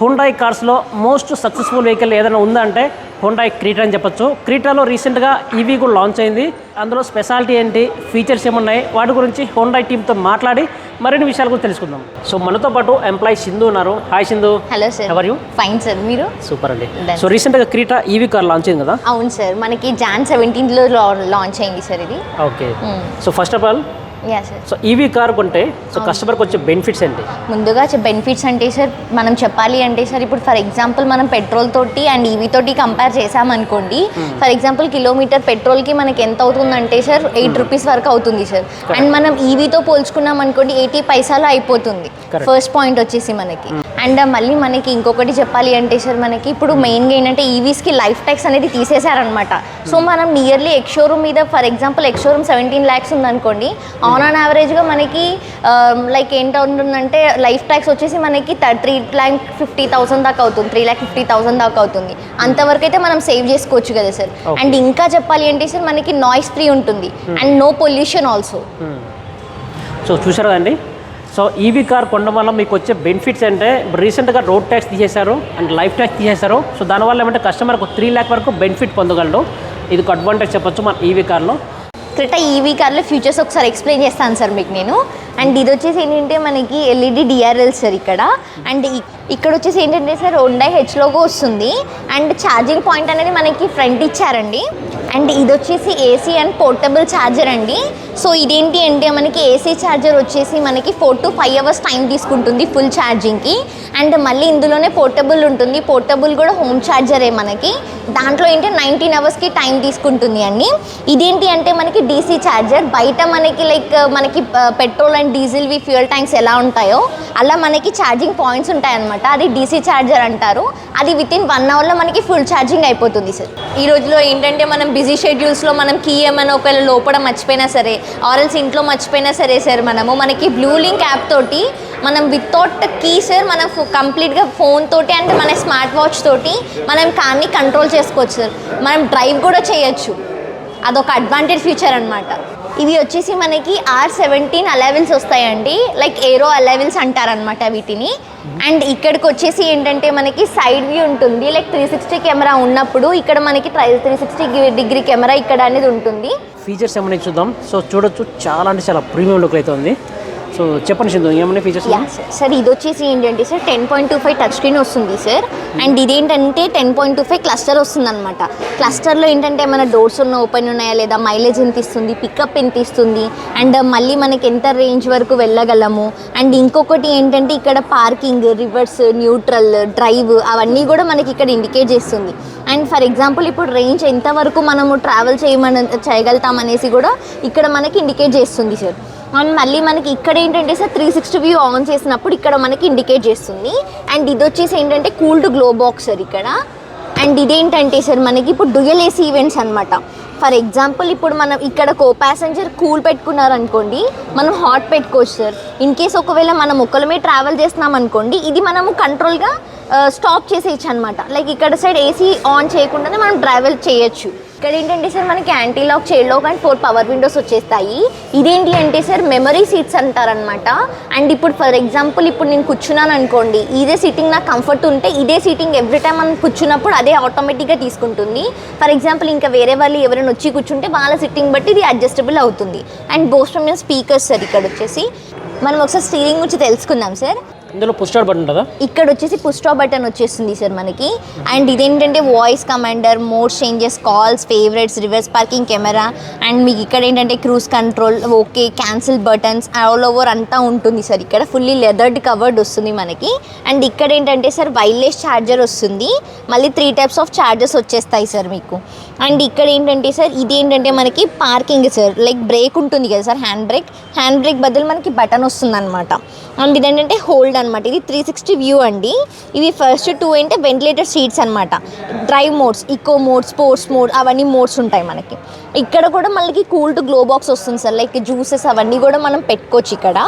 Hyundai కార్స్లో most successful vehicle ఏదైనా ఉందంటే హుండాయ్ క్రీటా అని చెప్పొచ్చు. క్రీటాలో రీసెంట్గా ఈవీ కూడా లాంచ్ అయింది. అందులో స్పెషాలిటీ ఏంటి ఫీచర్స్ ఏమున్నాయి వాటి గురించి హుండాయ్ టీంతో మాట్లాడి మరిన్ని విషయాల గురించి తెలుసుకుందాం. సో మనతో పాటు ఎంప్లాయీ సింధు ఉన్నారు. Hi Sindhu hello sir are you fine sir మీరు? సూపర్ అండి. సో రీసెంట్గా క్రీటా ఈవీ కార్ లాంచ్ అయింది కదా? అవును సార్ మనకి జాన్ సెవెంటీన్త్లో లాంచ్ అయింది సార్ ఇది. Okay. So first of all so EV car కొంటే సో కస్టమర్కి వచ్చే బెనిఫిట్స్ ఏంటి? ముందుగా బెనిఫిట్స్ అంటే సార్ మనం చెప్పాలి అంటే సార్ ఇప్పుడు ఫర్ ఎగ్జాంపుల్ మనం పెట్రోల్ తోటి అండ్ ఈవీ తోటి కంపేర్ చేసామనుకోండి ఫర్ ఎగ్జాంపుల్ కిలోమీటర్ పెట్రోల్కి మనకి ఎంత అవుతుందంటే సార్ ఎయిట్ రూపీస్ వరకు అవుతుంది సార్ అండ్ మనం ఈవీతో పోల్చుకున్నాం అనుకోండి ఎయిటీ పైసాలో అయిపోతుంది. ఫస్ట్ పాయింట్ వచ్చేసి మనకి. అండ్ మళ్ళీ మనకి ఇంకొకటి చెప్పాలి అంటే సార్ మనకి ఇప్పుడు మెయిన్గా ఏంటంటే ఈవీస్కి లైఫ్ ట్యాక్స్ అనేది తీసేశారనమాట సో మనం నియర్లీ ఎక్షోరూమ్ మీద for example ex showroom seventeen lakhs ఉందనుకోండి ఆన్ ఆన్ యావరేజ్గా మనకి లైక్ ఏంటవుతుందంటే లైఫ్ ట్యాక్స్ వచ్చేసి మనకి త్రీ ల్యాక్ ఫిఫ్టీ థౌసండ్ దాకా అవుతుంది త్రీ ల్యాక్ ఫిఫ్టీ థౌసండ్ దాకా అవుతుంది. అంతవరకు అయితే మనం సేవ్ చేసుకోవచ్చు కదా సార్. అండ్ ఇంకా చెప్పాలి అంటే సార్ మనకి నాయిస్ ఫ్రీ ఉంటుంది. And no pollution also so చూసారు కదండి? సో ఈవీ కార్ కొనడం వల్ల మీకు వచ్చే బెనిఫిట్స్ అంటే రీసెంట్గా రోడ్ ట్యాక్స్ తీసేశారు అండ్ లైఫ్ ట్యాక్స్ తీసేశారు. సో దానివల్ల ఏమంటే కస్టమర్కు త్రీ ల్యాక్ వరకు బెనిఫిట్ పొందగలడు. ఇది ఒక అడ్వాంటేజ్ చెప్పొచ్చు మన ఈవీ కార్లో. క్రిటా ఈవీ కార్లో ఫ్యూచర్స్ ఒకసారి ఎక్స్ప్లెయిన్ చేస్తాను సార్ మీకు నేను. అండ్ ఇది వచ్చేసి ఏంటంటే మనకి ఎల్ఈడి డిఆర్ఎల్ సార్ ఇక్కడ. అండ్ ఇక్కడ వచ్చేసి ఏంటంటే సార్ హెచ్ లోగో వస్తుంది. అండ్ ఛార్జింగ్ పాయింట్ అనేది మనకి ఫ్రంట్ ఇచ్చారండి. అండ్ ఇది వచ్చేసి ఏసీ అండ్ పోర్టబుల్ ఛార్జర్ అండి. సో ఇదేంటి అంటే మనకి ఏసీ ఛార్జర్ వచ్చేసి మనకి four to five hours time తీసుకుంటుంది ఫుల్ ఛార్జింగ్కి అండ్ మళ్ళీ ఇందులోనే పోర్టబుల్ ఉంటుంది. పోర్టబుల్ కూడా హోమ్ ఛార్జరే మనకి. దాంట్లో ఏంటి నైన్టీన్ అవర్స్కి టైం తీసుకుంటుంది అండి. ఇదేంటి అంటే మనకి డీసీ ఛార్జర్ బయట మనకి లైక్ మనకి పెట్రోల్ అండ్ డీజిల్వి ఫ్యూయల్ ట్యాంక్స్ ఎలా ఉంటాయో అలా మనకి ఛార్జింగ్ పాయింట్స్ ఉంటాయన్నమాట. అది డీసీ ఛార్జర్ అంటారు. అది విత్ ఇన్ వన్ అవర్లో మనకి ఫుల్ ఛార్జింగ్ అయిపోతుంది సార్ ఈ రోజులో ఏంటంటే మనం బిజీ షెడ్యూల్స్లో మనం కీ ఏమైనా ఒకవేళ లోపల మర్చిపోయినా సరే ఆరల్స్ ఇంట్లో మర్చిపోయినా సరే సార్ మనము మనకి బ్లూ లింక్ యాప్ తోటి మనం వితౌట్ కీ సార్ మనం కంప్లీట్గా ఫోన్ తోటి అంటే మన స్మార్ట్ వాచ్ తోటి మనం కార్ని కంట్రోల్ చేసుకోవచ్చు సార్ మనం డ్రైవ్ కూడా చేయొచ్చు. అదొక అడ్వాంటేజ్ ఫీచర్ అనమాట ఇవి వచ్చేసి మనకి ఆర్ సెవెంటీన్ అలెవెల్స్ వస్తాయండి. లైక్ ఏరో అలెవెల్స్ అంటారనమాట వీటిని. అండ్ ఇక్కడికి వచ్చేసి ఏంటంటే మనకి సైడ్ వ్యూ ఉంటుంది. లైక్ త్రీ సిక్స్టీ కెమెరా ఉన్నప్పుడు ఇక్కడ మనకి త్రీ సిక్స్టీ డిగ్రీ కెమెరా ఇక్కడ అనేది ఉంటుంది. ఫీచర్స్ ఏమైనా చూద్దాం. సో చూడొచ్చు. చాలా అంటే చాలా ప్రీమియం లుక్ అయితే ఉంది. సో చెప్పండి సింధు ఏమైనా ఫీచర్స్ సార్ ఇది వచ్చేసి ఏంటంటే sir ten point two five touch screen వస్తుంది సార్ అండ్ ఇదేంటంటే ten point two five cluster వస్తుంది అనమాట క్లస్టర్లో ఏంటంటే ఏమైనా డోర్స్ ఉన్న ఓపెన్ ఉన్నాయా లేదా మైలేజ్ ఎంత ఇస్తుంది పికప్ ఎంత ఇస్తుంది అండ్ మళ్ళీ మనకి ఎంత రేంజ్ వరకు వెళ్ళగలము. అండ్ ఇంకొకటి ఏంటంటే ఇక్కడ పార్కింగ్ రివర్స్ న్యూట్రల్ డ్రైవ్ అవన్నీ కూడా మనకి ఇక్కడ ఇండికేట్ చేస్తుంది. అండ్ ఫర్ ఎగ్జాంపుల్ ఇప్పుడు రేంజ్ ఎంత వరకు మనము ట్రావెల్ చేయమని చేయగలుగుతాం అనేసి కూడా ఇక్కడ మనకి ఇండికేట్ చేస్తుంది సార్ అండ్ మళ్ళీ మనకి ఇక్కడ ఏంటంటే sir three sixty view on చేసినప్పుడు ఇక్కడ మనకి ఇండికేట్ చేస్తుంది. అండ్ ఇది వచ్చేసి ఏంటంటే కూల్డ్ గ్లో బాక్స్ సార్ ఇక్కడ. అండ్ ఇదేంటంటే సార్ మనకి ఇప్పుడు డ్యుయల్ ఏసీ ఈవెంట్స్ అనమాట ఫర్ ఎగ్జాంపుల్ ఇప్పుడు మనం ఇక్కడ కో ప్యాసింజర్ కూల్ పెట్టుకున్నారు అనుకోండి మనం హాట్ పెట్టుకోవచ్చు సార్. ఇన్ కేస్ ఒకవేళ మనం ఒక్కలమే ట్రావెల్ చేస్తున్నాం అనుకోండి ఇది మనము కంట్రోల్గా స్టాప్ uh, చేసేయచ్చు అనమాట లైక్ ఇక్కడ సైడ్ ఏసీ ఆన్ చేయకుండానే మనం ట్రావెల్ చేయొచ్చు. ఇక్కడ ఏంటంటే సార్ మనకి anti lock child lock and four power windows వచ్చేస్తాయి. ఇదేంటి అంటే సార్ మెమరీ సీట్స్ అంటారనమాట అండ్ ఇప్పుడు ఫర్ ఎగ్జాంపుల్ ఇప్పుడు నేను కూర్చున్నాను అనుకోండి ఇదే సీటింగ్ నాకు కంఫర్ట్ ఉంటే ఇదే సీటింగ్ ఎవ్రీ టైం మనం కూర్చున్నప్పుడు అదే ఆటోమేటిక్గా తీసుకుంటుంది. ఫర్ ఎగ్జాంపుల్ ఇంకా వేరే వాళ్ళు ఎవరైనా వచ్చి కూర్చుంటే వాళ్ళ సిట్టింగ్ బట్టి ఇది అడ్జస్టబుల్ అవుతుంది. అండ్ బోస్టమ్ స్పీకర్స్ సార్ ఇక్కడ వచ్చేసి మనం ఒకసారి స్టీరింగ్ గురించి తెలుసుకుందాం సార్. ఇందులో పుష్టార్ బటన్ ఉంటుందా? ఇక్కడ వచ్చేసి పుష్టా బటన్ వచ్చేస్తుంది సార్ మనకి. అండ్ ఇదేంటంటే voice commander mode changes calls favourites reverse parking camera and మీకు ఇక్కడ ఏంటంటే cruise control okay cancel buttons all over అంతా ఉంటుంది సార్ ఇక్కడ. ఫుల్లీ లెదర్డ్ కవర్డ్ వస్తుంది మనకి. అండ్ ఇక్కడ ఏంటంటే సార్ వైర్లెస్ ఛార్జర్ వస్తుంది. మళ్ళీ త్రీ టైప్స్ ఆఫ్ ఛార్జెస్ వచ్చేస్తాయి సార్ మీకు. అండ్ ఇక్కడ ఏంటంటే సార్ ఇది ఏంటంటే మనకి పార్కింగ్ సార్. లైక్ బ్రేక్ ఉంటుంది కదా sir hand brake hand brake బదులు మనకి బటన్ వస్తుంది అనమాట అండ్ ఇదేంటంటే హోల్డ్ అనమాట ఇది త్రీ సిక్స్టీ వ్యూ అండి. ఇవి ఫస్ట్ టూ అంటే వెంటిలేటర్ సీట్స్ అనమాట drive modes eco mode sports mode అవన్నీ మోడ్స్ ఉంటాయి మనకి. ఇక్కడ కూడా మనకి కూల్ టు గ్లో బాక్స్ వస్తుంది సార్. లైక్ జ్యూసెస్ అవన్నీ కూడా మనం పెట్టుకోవచ్చు ఇక్కడ.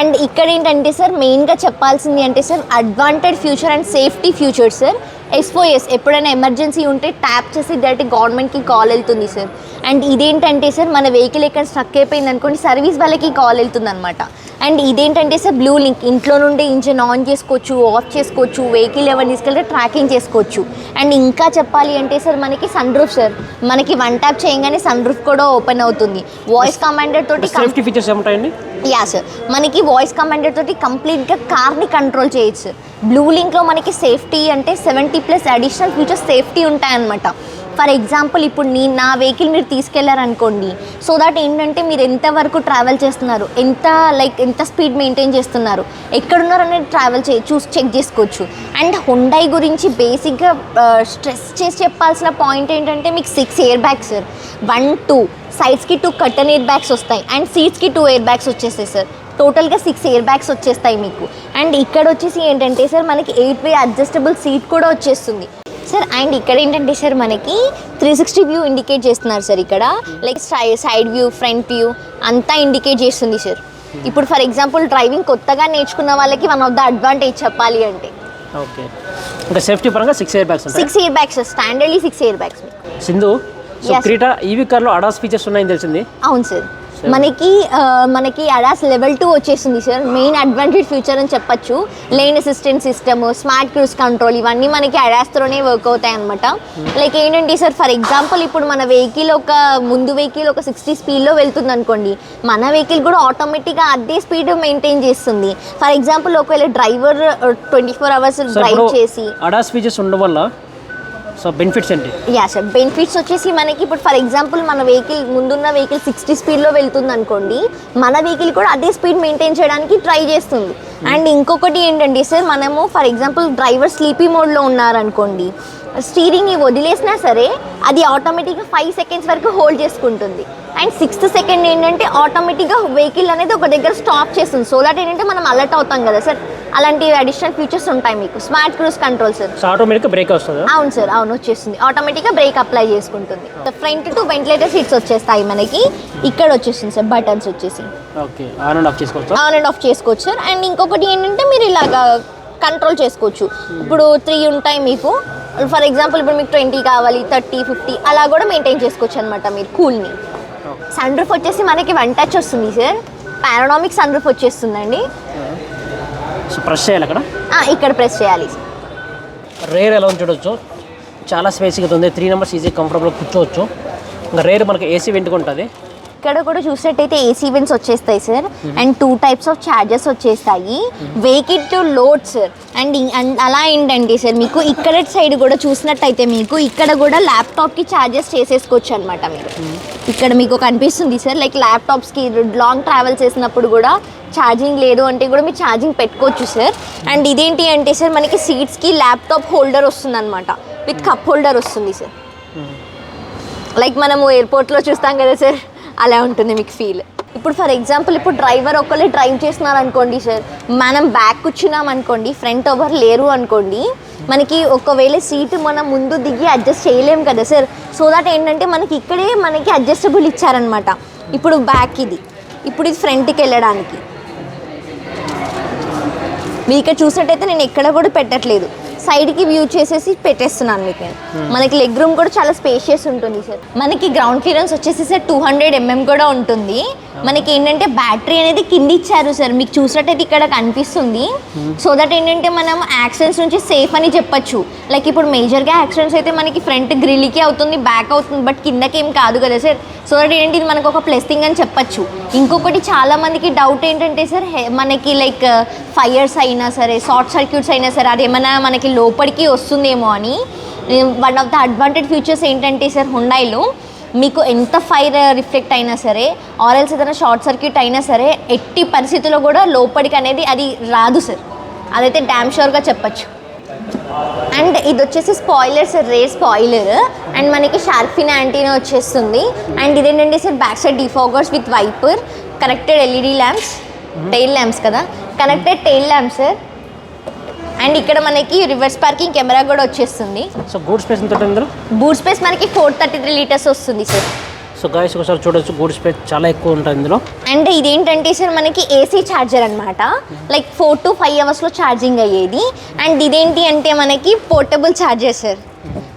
అండ్ ఇక్కడ ఏంటంటే సార్ మెయిన్గా చెప్పాల్సింది అంటే sir advanced feature and safety feature sir SOS ఎప్పుడైనా ఎమర్జెన్సీ ఉంటే ట్యాప్ చేసి డైరెక్ట్ గవర్నమెంట్కి కాల్ వెళ్తుంది సార్. అండ్ ఇదేంటంటే సార్ మన వెహికల్ ఎక్కడ స్ట్రక్ అయిపోయింది అనుకోండి సర్వీస్ వాళ్ళకి కాల్ వెళ్తుంది అనమాట అండ్ ఇదేంటంటే సార్ బ్లూ లింక్ ఇంట్లో నుండి ఇంజిన్ ఆన్ చేసుకోవచ్చు ఆఫ్ చేసుకోవచ్చు వెహికల్ ఎవరిని తీసుకెళ్తే ట్రాకింగ్ చేసుకోవచ్చు. అండ్ ఇంకా చెప్పాలి అంటే సార్ మనకి సన్ రూఫ్ సార్. మనకి వన్ ట్యాప్ చేయగానే సన్ రూఫ్ కూడా ఓపెన్ అవుతుంది. వాయిస్ కమాండర్ తోటి సేఫ్టీ ఫీచర్స్ ఏముంటాయండి? యా సార్ మనకి వాయిస్ కమాండర్ తోటి కంప్లీట్గా కార్ని కంట్రోల్ చేయొచ్చు సార్ బ్లూ లింక్లో మనకి సేఫ్టీ అంటే seventy plus additional features safety ఉంటాయన్నమాట. ఫర్ ఎగ్జాంపుల్ ఇప్పుడు నీ నా వెహికల్ మీరు తీసుకెళ్ళారనుకోండి సో దాట్ ఏంటంటే మీరు ఎంత వరకు ట్రావెల్ చేస్తున్నారు ఎంత లైక్ ఎంత స్పీడ్ మెయింటైన్ చేస్తున్నారు ఎక్కడున్నారు అనేది ట్రావెల్ చే చూసి చెక్ చేసుకోవచ్చు. అండ్ హుండై గురించి బేసిక్గా స్ట్రెస్ చేసి చెప్పాల్సిన పాయింట్ ఏంటంటే మీకు six air bags sir one two సైడ్స్కి టూ కట్టన్ ఎయిర్ బ్యాగ్స్ వస్తాయి. అండ్ సీట్స్కి టూ ఎయిర్ బ్యాగ్స్ వచ్చేస్తాయి సార్ టోటల్గా సిక్స్ ఇయర్ బ్యాగ్స్ వచ్చేస్తాయి మీకు. అండ్ ఇక్కడ వచ్చేసి ఏంటంటే సార్ మనకి ఎయిట్ వే అడ్జస్టబుల్ సీట్ కూడా వచ్చేస్తుంది. సార్ అండ్ ఇక్కడ ఏంటంటే సార్ మనకి త్రీ సిక్స్టీ వ్యూ ఇండికేట్ చేస్తున్నారు సార్ ఇక్కడ. Like side view front view అంతా ఇండికేట్ చేస్తుంది సార్. ఇప్పుడు ఫర్ ఎగ్జాంపుల్ డ్రైవింగ్ కొత్తగా నేర్చుకున్న వాళ్ళకి వన్ ఆఫ్ ద అడ్వాంటేజ్ చెప్పాలి అంటే. ఓకే. ఇంకా సేఫ్టీ పరంగా six air bags six air bags standardly six air bags Sindhu so. Creta EV కార్లో అడాస్ ఫీచర్స్ ఉన్నాయని తెలిసింది. అవును సార్ మనకి మనకి అడాస్ లెవెల్ టూ వచ్చేసింది సార్ మెయిన్ అడ్వాంటేజ్ ఫ్యూచర్ అని చెప్పొచ్చు. Lane assistant system smart cruise control ఇవన్నీ మనకి అడాస్తోనే వర్క్ అవుతాయి అనమాట లైక్ ఏంటంటే సార్ ఫర్ ఎగ్జాంపుల్ ఇప్పుడు మన వెహికల్ ఒక ముందు వెహికల్ ఒక సిక్స్టీ స్పీడ్లో వెళ్తుంది అనుకోండి మన వెహికల్ కూడా ఆటోమేటిక్గా అదే స్పీడ్ మెయింటైన్ చేస్తుంది. ఫర్ ఎగ్జాంపుల్ ఒకవేళ driver twenty four hours drive చేసి అడాస్ ఫీచర్స్ ఉండడం వల్ల సో బెనిఫిట్స్ ఏంటి? యా సార్ బెనిఫిట్స్ వచ్చేసి మనకి ఇప్పుడు ఫర్ ఎగ్జాంపుల్ మన వెహికల్ ముందున్న వెహికల్ సిక్స్టీ స్పీడ్లో వెళ్తుంది అనుకోండి మన వెహికల్ కూడా అదే స్పీడ్ మెయింటైన్ చేయడానికి ట్రై చేస్తుంది. అండ్ ఇంకొకటి ఏంటంటే సార్ మనము ఫర్ ఎగ్జాంపుల్ డ్రైవర్ స్లీపీ మోడ్లో ఉన్నారనుకోండి స్టీరింగ్ వదిలేసినా సరే అది ఆటోమేటిక్గా ఫైవ్ సెకండ్స్ వరకు హోల్డ్ చేసుకుంటుంది. అండ్ సిక్స్త్ సెకండ్ ఏంటంటే ఆటోమేటిక్గా వెహికల్ అనేది ఒక దగ్గర స్టాప్ చేస్తుంది. సో దట్ ఏంటంటే మనం అలర్ట్ అవుతాం కదా సార్ అలాంటి అడిషనల్ ఫీచర్స్ ఉంటాయి మీకు. Smart cruise control sir so ఆటోమేటిక్గా బ్రేక్ వస్తుంది? అవును సార్ అవును వచ్చేస్తుంది. ఆటోమేటిక్గా బ్రేక్ అప్లై చేసుకుంటుంది. ఫ్రంట్ టు వెంటిలేటర్ సీట్స్ వచ్చేస్తాయి మనకి. ఇక్కడ వచ్చేస్తుంది సార్ బటన్స్ వచ్చేసి. ఓకే ఆన్ అండ్ ఆఫ్ చేసుకోవచ్చు? ఆన్ అండ్ ఆఫ్ చేసుకోవచ్చు సార్. అండ్ ఇంకొకటి ఏంటంటే మీరు ఇలాగా కంట్రోల్ చేసుకోవచ్చు. ఇప్పుడు త్రీ ఉంటాయి మీకు. ఫర్ ఎగ్జాంపుల్ ఇప్పుడు మీకు ట్వంటీ కావాలి థర్టీ ఫిఫ్టీ అలా కూడా మెయింటైన్ చేసుకోవచ్చు అనమాట మీరు కూల్ని సన్ రూఫ్ వచ్చేసి మనకి వన్ టచ్ వస్తుంది సార్. పారానామిక్ సన్ రూఫ్ వచ్చేస్తుందండి సో ప్రెస్ చేయాలి అక్కడ? ఇక్కడ ప్రెస్ చేయాలి. రేర్ ఎలా చూడొచ్చు చాలా స్పేస్గా ఉంది. త్రీ నెంబర్స్ ఈజీ కంఫర్టబుల్ కూర్చోవచ్చు. ఇంకా రేర్ మనకి ఏసీ వెంటుకు ఉంటుంది. ఇక్కడ కూడా చూసినట్టయితే ఏసీ వెంట్స్ వచ్చేస్తాయి sir and two types of charges వచ్చేస్తాయి. Vehicle to load sir and అలా ఏంటంటే సార్ మీకు ఇక్కడ సైడ్ కూడా చూసినట్టయితే మీకు ఇక్కడ కూడా ల్యాప్టాప్కి ఛార్జెస్ చేసేసుకోవచ్చు అనమాట మీరు. ఇక్కడ మీకు కనిపిస్తుంది సార్ లైక్ ల్యాప్టాప్స్కి లాంగ్ ట్రావెల్ చేసినప్పుడు కూడా ఛార్జింగ్ లేదు అంటే కూడా మీరు ఛార్జింగ్ పెట్టుకోవచ్చు సార్ అండ్ ఇదేంటి అంటే సార్ మనకి సీట్స్కి ల్యాప్టాప్ హోల్డర్ వస్తుంది అనమాట విత్ కప్ హోల్డర్ వస్తుంది సార్ లైక్ మనము ఎయిర్పోర్ట్లో చూస్తాం కదా సార్ అలా ఉంటుంది మీకు ఫీల్ ఇప్పుడు ఫర్ ఎగ్జాంపుల్ ఇప్పుడు డ్రైవర్ ఒకళ్ళు డ్రైవ్ చేస్తున్నారు అనుకోండి సార్ మనం బ్యాక్ కూర్చున్నాం అనుకోండి ఫ్రంట్ ఎవరు లేరు అనుకోండి మనకి ఒకవేళ సీటు మనం ముందు దిగి అడ్జస్ట్ చేయలేం కదా సార్ సో దట్ ఏంటంటే మనకి ఇక్కడే మనకి అడ్జస్టబుల్ ఇచ్చారనమాట ఇప్పుడు బ్యాక్ ఇది. ఇప్పుడు ఇది ఫ్రంట్కి వెళ్ళడానికి. ఇక్కడ చూసినట్టయితే నేను ఎక్కడ కూడా పెట్టట్లేదు. సైడ్కి వ్యూ చేసేసి పెట్టేస్తున్నాను మీకు నేను. మనకి లెగ్ రూమ్ కూడా చాలా స్పేషియస్ ఉంటుంది సార్ మనకి గ్రౌండ్ క్లియరెన్స్ వచ్చేసి సార్ టూ హండ్రెడ్ ఎంఎం కూడా ఉంటుంది. మనకి ఏంటంటే బ్యాటరీ అనేది కింద ఇచ్చారు సార్. మీకు చూసినట్టయితే ఇక్కడ కనిపిస్తుంది. సో దట్ ఏంటంటే మనం యాక్సిడెంట్స్ నుంచి సేఫ్ అని చెప్పొచ్చు. లైక్ ఇప్పుడు మేజర్గా యాక్సిడెంట్స్ అయితే మనకి ఫ్రంట్ గ్రిల్కి అవుతుంది బ్యాక్ అవుతుంది బట్ కిందకి ఏం కాదు కదా సార్. సో దట్ ఏంటి ఇది మనకు ఒక ప్లస్ థింగ్ అని చెప్పొచ్చు. ఇంకొకటి చాలా మందికి డౌట్ ఏంటంటే సార్ హె- మనకి లైక్ ఫైర్స్ అయినా సరే షార్ట్ సర్క్యూట్స్ అయినా సరే ఏమైనా మనకి లోపలికి వస్తుందేమో అని. One of the advantage features ఏంటంటే సార్ హుండాయిలో మీకు ఎంత ఫైర్ రిఫ్లెక్ట్ అయినా సరే ఆర్ఎల్స్ ఏదైనా షార్ట్ సర్క్యూట్ అయినా సరే ఎట్టి పరిస్థితుల్లో కూడా లోపలికి అనేది అది రాదు సార్ అదైతే డ్యామ్ షూర్గా చెప్పచ్చు. అండ్ ఇది వచ్చేసి స్పాయిలర్స్ రే స్పాయిలర్ అండ్ మనకి షార్ఫిన్ యాంటీనా వచ్చేస్తుంది. అండ్ ఇదేంటంటే sir back side defoggers with wiper connected LED lamps tail lamps కదా. Connected tail lamps sir and ఇక్కడ మనకి రివర్స్ పార్కింగ్ కెమెరా కూడా వచ్చేస్తుంది. సో గూడ్ స్పేస్ ఎంత ఇందులో? బూట్ స్పేస్ మనకి ఫోర్ థర్టీ త్రీ లీటర్స్ వస్తుంది సార్ సో గాయస్ ఒకసారి చూడొచ్చు గూడ్ స్పేస్ చాలా ఎక్కువ ఉంటుంది ఇందులో. అండ్ ఇదేంటంటే సార్ మనకి ఏసీ ఛార్జర్ అనమాట లైక్ ఫోర్ టు ఫైవ్ అవర్స్లో ఛార్జింగ్ అయ్యేది. అండ్ ఇదేంటి అంటే మనకి portable charger sir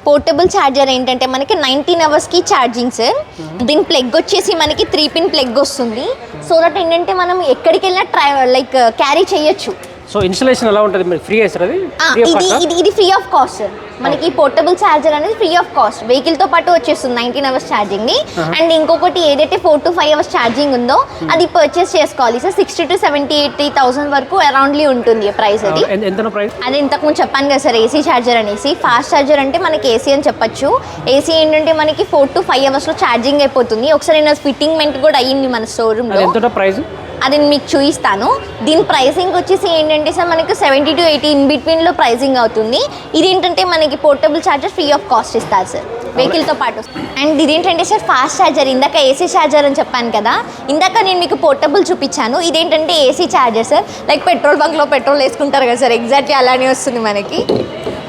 portable charger ఏంటంటే మనకి నైన్టీన్ అవర్స్కి ఛార్జింగ్ సార్ దీని ప్లగ్ వచ్చేసి మనకి త్రీ పిన్ ప్లగ్ వస్తుంది. సో దట్ ఏంటంటే మనం ఎక్కడికి వెళ్ళినా ట్రై లైక్ క్యారీ చేయొచ్చు. సో ఇన్స్టలేషన్ ఎలా ఉంటుంది? మీరు ఫ్రీ చేస్తారు అది? ఇది? ఇది ఇది ఫ్రీ ఆఫ్ కాస్ట్ సార్ మనకి పోర్టబుల్ ఛార్జర్ అనేది ఫ్రీ ఆఫ్ కాస్ట్ వెహికల్తో పాటు వచ్చేస్తుంది నైన్టీన్ అవర్స్ ఛార్జింగ్ని. అండ్ ఇంకొకటి ఏదైతే four to five hours charging ఉందో అది పర్చేస్ చేసుకోవాలి. Sir sixty to seventy eighty thousand వరకు అరౌండ్లీ ఉంటుంది ప్రైస్ అది. ఎంత ప్రైస్ అది ఇంతకుముందు చెప్పాను కదా సార్ ఏసీ ఛార్జర్ అనేసి. ఫాస్ట్ ఛార్జర్ అంటే మనకి ఏసీ అని చెప్పొచ్చు. ఏసీ ఏంటంటే మనకి ఫోర్ టు ఫైవ్ అవర్స్లో ఛార్జింగ్ అయిపోతుంది. ఒకసారి నేను ఫిట్టింగ్ మెంట్ కూడా అయ్యింది మన అది షోరూమ్లో ఎంత ప్రైస్ అది నేను మీకు చూపిస్తాను దీని ప్రైసింగ్ వచ్చేసి ఏంటంటే సార్ మనకి సెవెంటీ టు ఎయిటీ ఇన్ బిట్వీన్లో ప్రైసింగ్ అవుతుంది. ఇది ఏంటంటే మనకి portable charger free of cost ఇస్తారు సార్ వెహికల్తో పాటు. అండ్ ఇదేంటంటే సార్ ఫాస్ట్ ఛార్జర్ ఇందాక ఏసీ ఛార్జర్ అని చెప్పాను కదా. ఇందాక నేను మీకు పోర్టబుల్ చూపించాను. ఇదేంటంటే AC charger sir like petrol బంక్లో petrol వేసుకుంటారు కదా సార్ ఎగ్జాక్ట్లీ అలానే వస్తుంది మనకి.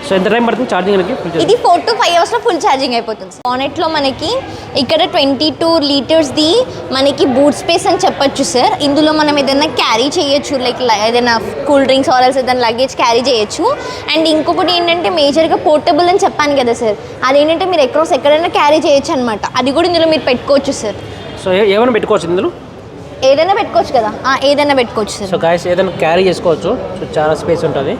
సో ఎంత టైం పడుతుంది ఛార్జింగ్కి ఇది ఫోర్ టు ఫైవ్ అవర్స్లో ఫుల్ ఛార్జింగ్ అయిపోతుంది. బానెట్లో మనకి ఇక్కడ ట్వంటీ టూ లీటర్స్ది మనకి బూట్ స్పేస్ అని చెప్పొచ్చు సార్ ఇందులో మనం ఏదైనా క్యారీ చేయొచ్చు లైక్ ఏదైనా కూల్ డ్రింక్స్ ఆర్ఎల్స్ ఏదైనా లగేజ్ క్యారీ చేయొచ్చు. అండ్ ఇంకొకటి ఏంటంటే మేజర్గా పోర్టబుల్ అని చెప్పాను కదా సార్ అదేంటంటే మీరు ఎక్కడో ఎక్కడైనా క్యారీ చేయొచ్చు అనమాట అది కూడా ఇందులో మీరు పెట్టుకోవచ్చు సార్ సో ఏమైనా పెట్టుకోవచ్చు ఇందులో? ఏదైనా పెట్టుకోవచ్చు కదా? ఏదైనా పెట్టుకోవచ్చు సార్ సో గాయస్ ఏదైనా క్యారీ చేసుకోవచ్చు. సో చాలా స్పేస్ ఉంటుంది.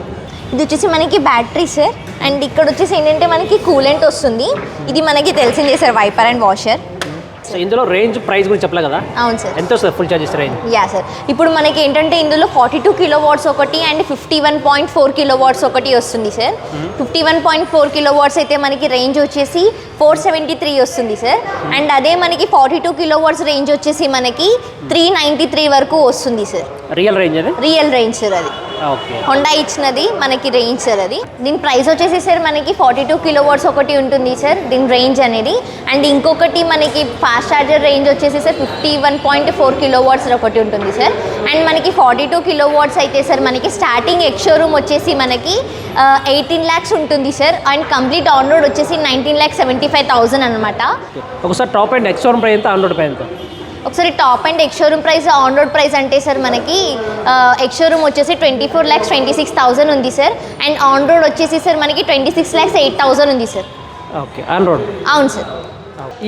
ఇది వచ్చేసి మనకి బ్యాటరీ సార్. అండ్ ఇక్కడ వచ్చేసి ఏంటంటే మనకి కూలెంట్ వస్తుంది. ఇది మనకి తెలిసిందే sir wiper and washer. So ఇందులో రేంజ్ ప్రైస్ గురించి చెప్పలే కదా? అవును సార్. ఎంత వస్తుంది full charges range? Yeah sir. ఇప్పుడు మనకి ఏంటంటే ఇందులో ఫార్టీ టూ కిలో వాట్స్ ఒకటి and fifty one point four kilowatts ఒకటి వస్తుంది sir. Fifty one point four kilowatts అయితే మనకి రేంజ్ వచ్చేసి ఫోర్ సెవెంటీ త్రీ వస్తుంది సార్. అండ్ అదే మనకి forty two kilo watts range వచ్చేసి మనకి త్రీ నైంటీ త్రీ వరకు వస్తుంది సార్. రియల్ రేంజ్ అది? Real range sir okay. Okay హోండా ఇచ్చినది మనకి రేంజ్ సార్ అది. దీని ప్రైస్ వచ్చేసి సార్ మనకి ఫార్టీ టూ కిలో వాట్స్ ఒకటి ఉంటుంది సార్ దీని రేంజ్ అనేది. అండ్ ఇంకొకటి మనకి ఫాస్ట్ ఛార్జర్ రేంజ్ వచ్చేసి sir fifty one point four kilo watts ఒకటి ఉంటుంది సార్ అండ్ మనకి ఫార్టీ టూ కిలో వాట్స్ అయితే సార్ మనకి స్టార్టింగ్ ఎక్స్షోరూమ్ వచ్చేసి మనకి ఎయిటీన్ ల్యాక్స్ ఉంటుంది sir and complete on road వచ్చేసి nineteen lakhs seventy five thousand అనమాట ఒకసారి top and X one price ఎంత? ఆన్ రోడ్ ప్రైస్ ఎంత? ఒకసారి top and ex showroom price on road price అంటే సార్ మనకి ఎక్స్షోరూమ్ వచ్చేసి twenty four lakhs twenty six thousand ఉంది సార్. అండ్ ఆన్ రోడ్ వచ్చేసి సార్ మనకి twenty six lakhs eight thousand ఉంది సార్. Okay on road. అవును సార్.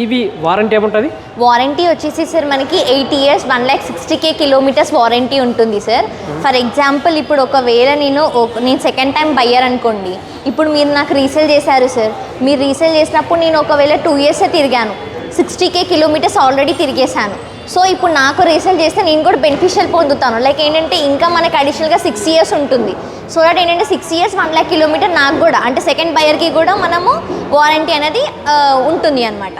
ఇవి warranty ఏముంటుంది? వారంటీ వచ్చేసి సార్ మనకి eight years one lakh sixty K kilometres warranty ఉంటుంది సార్. ఫర్ ఎగ్జాంపుల్ ఇప్పుడు ఒకవేళ నేను నేను సెకండ్ టైం బయ్యర్ అనుకోండి ఇప్పుడు మీరు నాకు రీసేల్ చేశారు సార్. మీరు రీసేల్ చేసినప్పుడు నేను ఒకవేళ టూ ఇయర్సే తిరిగాను సిక్స్టీ కే కిలోమీటర్స్ ఆల్రెడీ తిరిగేశాను. సో ఇప్పుడు నాకు రీసేల్ చేస్తే నేను కూడా బెనిఫిషియల్ పొందుతాను. లైక్ ఏంటంటే ఇంకా మనకి అడిషనల్గా సిక్స్ ఇయర్స్ ఉంటుంది. సో దట్ ఏంటంటే six years one lakh kilometre నాకు కూడా అంటే సెకండ్ బయర్కి కూడా మనము వారంటీ అనేది ఉంటుంది అనమాట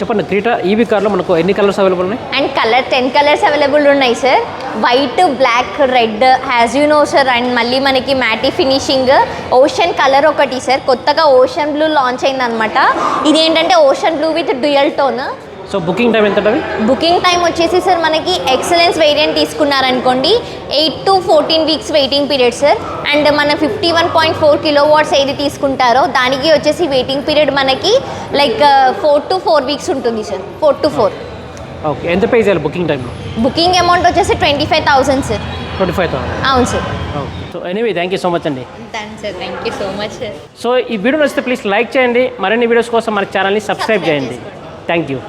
చెప్పండి క్రీటా ఈవీ కార్లో మనకు ఎన్ని కలర్స్ అవైలబుల్ ఉన్నాయి? And colour ten colours available ఉన్నాయి sir white black red as you know sir and మళ్ళీ మనకి మ్యాటీ ఫినిషింగ్ ఓషన్ కలర్ ఒకటి సార్ కొత్తగా ఓషన్ బ్లూ లాంచ్ అయింది అనమాట ఇది ఏంటంటే ocean blue with dual tone so booking time ఎంత ఉంటుంది? బుకింగ్ టైం వచ్చేసి సార్ మనకి excellence variant తీసుకున్నారనుకోండి eight to fourteen weeks waiting period sir. And మన fifty one point four kilo watts ఏది తీసుకుంటారో దానికి వచ్చేసి వెయిటింగ్ పీరియడ్ మనకి like four to four weeks ఉంటుంది sir. Four to four. Okay ఎంత పే చేయాలి బుకింగ్ టైంలో? బుకింగ్ అమౌంట్ వచ్చేసి twenty five thousand sir. Twenty five thousand. అవును sir. Okay so anyway thank you so much అండి. Thanks sir thank you so much sir. So ఈ video నచ్చితే please like చేయండి. మరిన్ని వీడియోస్ కోసం మన ఛానల్ని సబ్స్క్రైబ్ చేయండి. Thank you